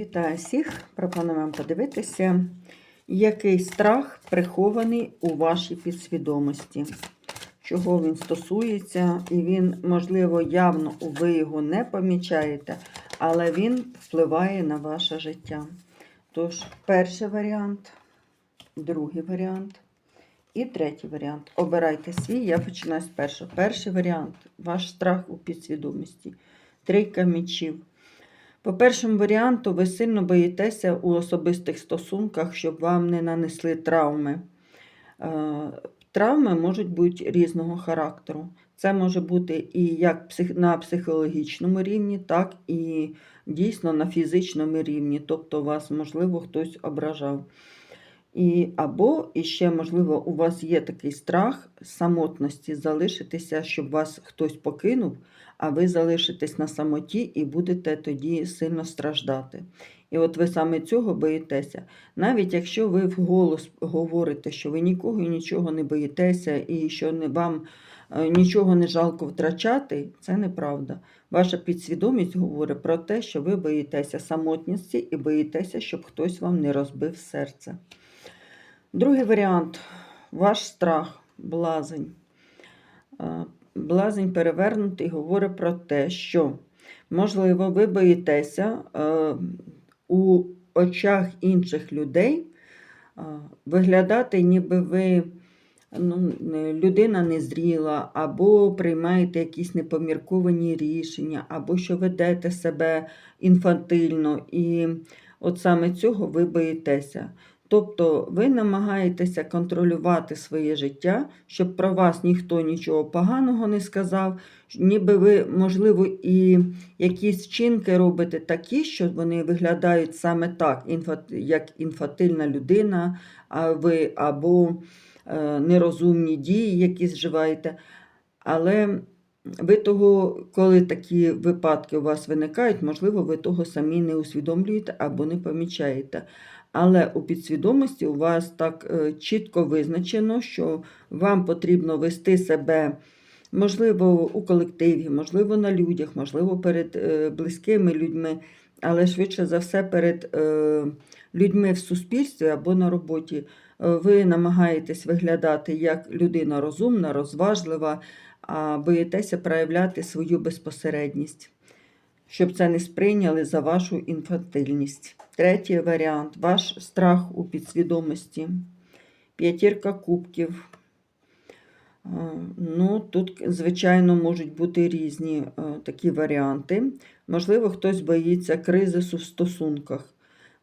Вітаю всіх! Пропоную вам подивитися, який страх прихований у вашій підсвідомості, чого він стосується, і він, можливо, явно ви його не помічаєте, але він впливає на ваше життя. Тож, перший варіант, другий варіант і третій варіант. Обирайте свій, я починаю з першого. Перший варіант ваш страх у підсвідомості. Трійка мечів. По першому варіанту, ви сильно боїтеся у особистих стосунках, щоб вам не нанесли травми. Е, Травми можуть бути різного характеру. Це може бути і як на психологічному рівні, так і дійсно на фізичному рівні. Тобто вас, можливо, хтось ображав. І, або і ще, можливо, у вас є такий страх самотності залишитися, щоб вас хтось покинув, а ви залишитесь на самоті і будете тоді сильно страждати. І от ви саме цього боїтеся. Навіть якщо ви вголос говорите, що ви нікого і нічого не боїтеся, і що не вам е, нічого не жалко втрачати, це неправда. Ваша підсвідомість говорить про те, що ви боїтеся самотності і боїтеся, щоб хтось вам не розбив серце. Другий варіант ваш страх, блазень. Блазень перевернутий говорить про те, що, можливо, ви боїтеся е, у очах інших людей е, виглядати, ніби ви ну, людина незріла, або приймаєте якісь непомірковані рішення, або що ведете себе інфантильно. І от саме цього ви боїтеся. Тобто ви намагаєтеся контролювати своє життя, щоб про вас ніхто нічого поганого не сказав, ніби ви, можливо, і якісь вчинки робите такі, що вони виглядають саме так, як інфантильна людина, а ви або е, нерозумні дії, які зживаєте. Але ви того, коли такі випадки у вас виникають, можливо, ви того самі не усвідомлюєте або не помічаєте. Але у підсвідомості у вас так е, чітко визначено, що вам потрібно вести себе, можливо, у колективі, можливо, на людях, можливо, перед е, близькими людьми, але швидше за все перед е, людьми в суспільстві або на роботі. Ви намагаєтесь виглядати як людина розумна, розважлива, а боїтеся проявляти свою безпосередність щоб це не сприйняли за вашу інфантильність. Третій варіант ваш страх у підсвідомості. П'ятірка кубків. Ну, тут, звичайно, можуть бути різні е, такі варіанти. Можливо, хтось боїться кризису в стосунках,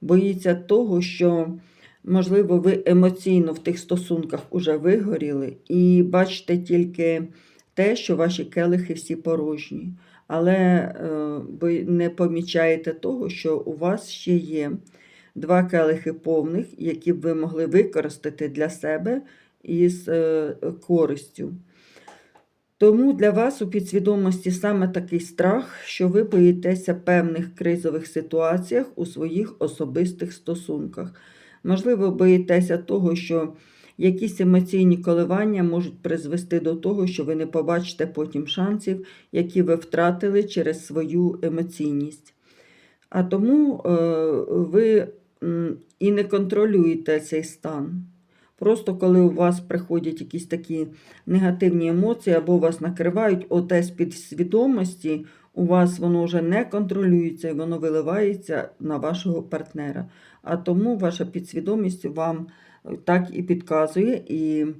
боїться того, що, можливо, ви емоційно в тих стосунках уже вигоріли, і бачите тільки те, що ваші келихи всі порожні але е, ви не помічаєте того, що у вас ще є два келихи повних, які б ви могли використати для себе із е, користю. Тому для вас у підсвідомості саме такий страх, що ви боїтеся певних кризових ситуаціях у своїх особистих стосунках. Можливо, боїтеся того, що якісь емоційні коливання можуть призвести до того, що ви не побачите потім шансів, які ви втратили через свою емоційність. А тому е, ви і не контролюєте цей стан. Просто коли у вас приходять якісь такі негативні емоції, або вас накривають, оте з підсвідомості, у вас воно вже не контролюється і воно виливається на вашого партнера. А тому ваша підсвідомість вам так і підказує, і е,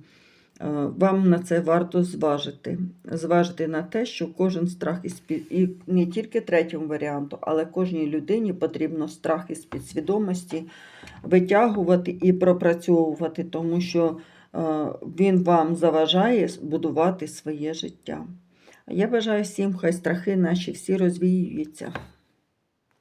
вам на це варто зважити. Зважити на те, що кожен страх із під... і не тільки третьому варіанту, але кожній людині потрібно страх із підсвідомості витягувати і пропрацьовувати, тому що е, він вам заважає будувати своє життя. Я бажаю всім, хай страхи наші всі розвіюються.